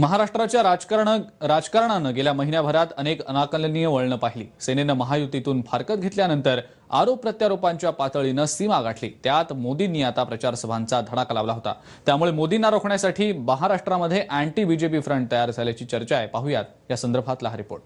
महाराष्ट्राच्या राजकारण राजकारणानं गेल्या महिन्याभरात अनेक अनाकलनीय वळणं पाहिली. सेनेनं महायुतीतून फारकत घेतल्यानंतर आरोप प्रत्यारोपांच्या पातळीनं सीमा गाठली. त्यात मोदींनी आता प्रचारसभांचा धडाका लावला होता. त्यामुळे मोदींना रोखण्यासाठी महाराष्ट्रामध्ये अँटी बीजेपी फ्रंट तयार झाल्याची चर्चा आहे. पाहूयात या संदर्भातला हा रिपोर्ट.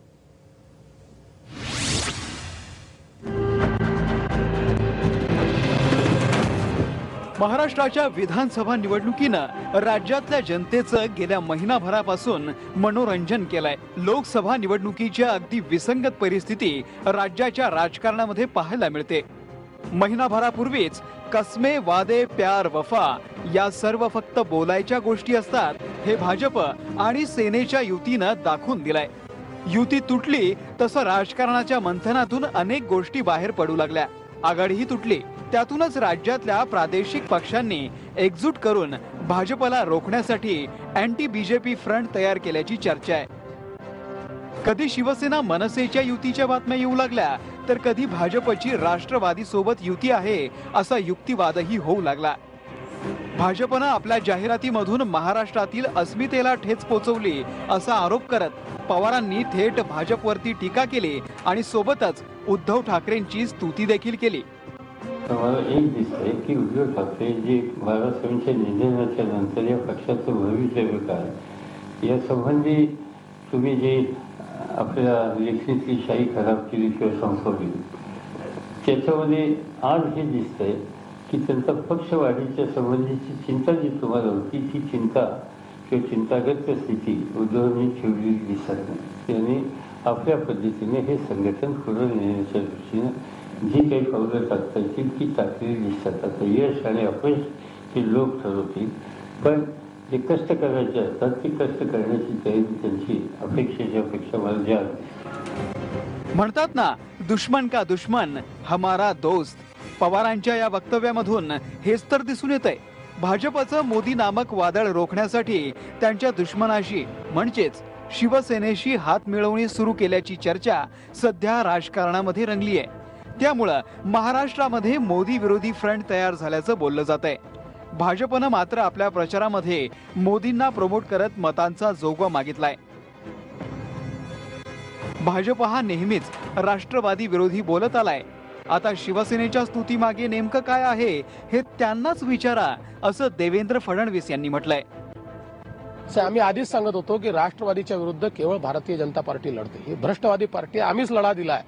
महाराष्ट्राच्या विधानसभा निवडणुकीनं राज्यातल्या जनतेचं गेल्या महिनाभरापासून मनोरंजन केलंय. लोकसभा निवडणुकीच्या अगदी विसंगत परिस्थिती राज्याच्या राजकारणामध्ये पाहायला मिळते. महिनाभरापूर्वीच कसमे वादे प्यार वफा या सर्व फक्त बोलायच्या गोष्टी असतात हे भाजप आणि सेनेच्या युतीनं दाखवून दिलंय. युती तुटली तसं राजकारणाच्या मंथनातून अनेक गोष्टी बाहेर पडू लागल्या. आघाडीही तुटली. त्यातूनच राज्यातल्या प्रादेशिक पक्षांनी एकजूट करून भाजपला रोखण्यासाठी अँटी बीजेपी फ्रंट तयार केल्याची चर्चा आहे. कधी शिवसेना मनसेच्या युतीच्या बातम्या येऊ लागल्या तर कधी भाजपची राष्ट्रवादी सोबत युती आहे असा युक्तिवादही होऊ लागला. भाजपनं आपल्या जाहिरातीमधून महाराष्ट्रातील अस्मितेला ठेच पोचवली असा आरोप करत पवारांनी थेट भाजपवरती टीका केली आणि सोबतच उद्धव ठाकरेंची स्तुती देखील केली. तर मला एक दिसतंय की उद्धव ठाकरे जे बाळासाहेबांच्या निधनाच्या नंतर या पक्षाचं भवितव्य काय या संबंधी तुम्ही जे आपल्या लेखणीतली शाही खराब केली किंवा संपवली त्याच्यामध्ये आज हे दिसतंय की त्यांचा पक्षवाढीच्या संबंधीची चिंता जी तुम्हाला होती ती चिंता किंवा चिंताग्रस्त स्थिती उद्धवांनी ठेवलेली दिसत नाही. त्यांनी आपल्या पद्धतीने हे संघटन पुढे नेण्याच्या दृष्टीनं जी काही पावलं टाकता येतील ती टाकलेली दिसतात आता यश आणि अपयश हे लोक ठरवतील पण जे कष्ट करायचे असतात ते कष्ट करण्याची तयारी त्यांची अपेक्षेच्या अपेक्षा मला जास्त म्हणतात ना दुश्मन का दुश्मन हमारा दोस्त. पवारांच्या या वक्तव्यामधून हेच तर दिसून येत आहे भाजपचं मोदी नामक वादळ रोखण्यासाठी त्यांच्या दुश्मनाशी म्हणजेच शिवसेनेशी हात मिळवणी सुरू केल्याची चर्चा सध्या राजकारणामध्ये रंगली आहे त्यामुळं महाराष्ट्रामध्ये मोदी विरोधी फ्रंट तयार झाल्याचं बोललं जात आहे भाजपनं मात्र आपल्या प्रचारामध्ये मोदींना प्रमोट करत मतांचा जोगवा मागितलाय. भाजप हा नेहमीच राष्ट्रवादी विरोधी बोलत आलाय. आता शिवसेनेच्या स्तुतीमागे नेमकं काय आहे हे त्यांनाच विचारा असं देवेंद्र फडणवीस यांनी म्हटलंय. आम्ही आधीच सांगत होतो की राष्ट्रवादीच्या विरुद्ध केवळ भारतीय जनता पार्टी लढते. ही भ्रष्टवादी पार्टी आम्हीच लढा दिलाय.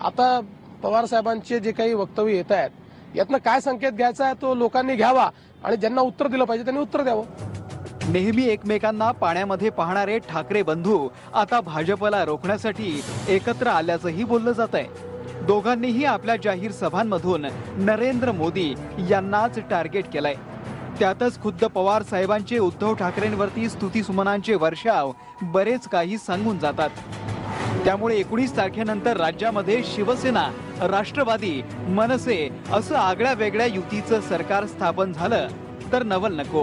आता पवार साहेबांचे जे काही वक्तव्य येत आहेत यातनं काय संकेत घ्यायचा आहे तो लोकांनी घ्यावा आणि ज्यांना उत्तर दिलं पाहिजे त्यांनी उत्तर द्यावं. नेहमी एकमेकांना पाण्यामध्ये पाहणारे ठाकरे बंधू आता भाजपला रोखण्यासाठी एकत्र आल्याचंही बोललं जात आहे दोघांनीही आपल्या जाहीर सभांमधून नरेंद्र मोदी यांनाच टार्गेट केलंय. त्यातच खुद्द पवार साहेबांचे उद्धव ठाकरेंवरती स्तुतीसुमनांचे वर्षाव बरेच काही सांगून जातात. त्यामुळे एकोणीस तारखेनंतर राज्यामध्ये शिवसेना राष्ट्रवादी मनसे असं आगळ्या वेगळ्या युतीचं सरकार स्थापन झालं तर नवल नको.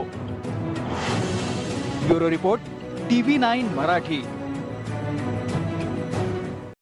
Bureau report TV nine Marathi.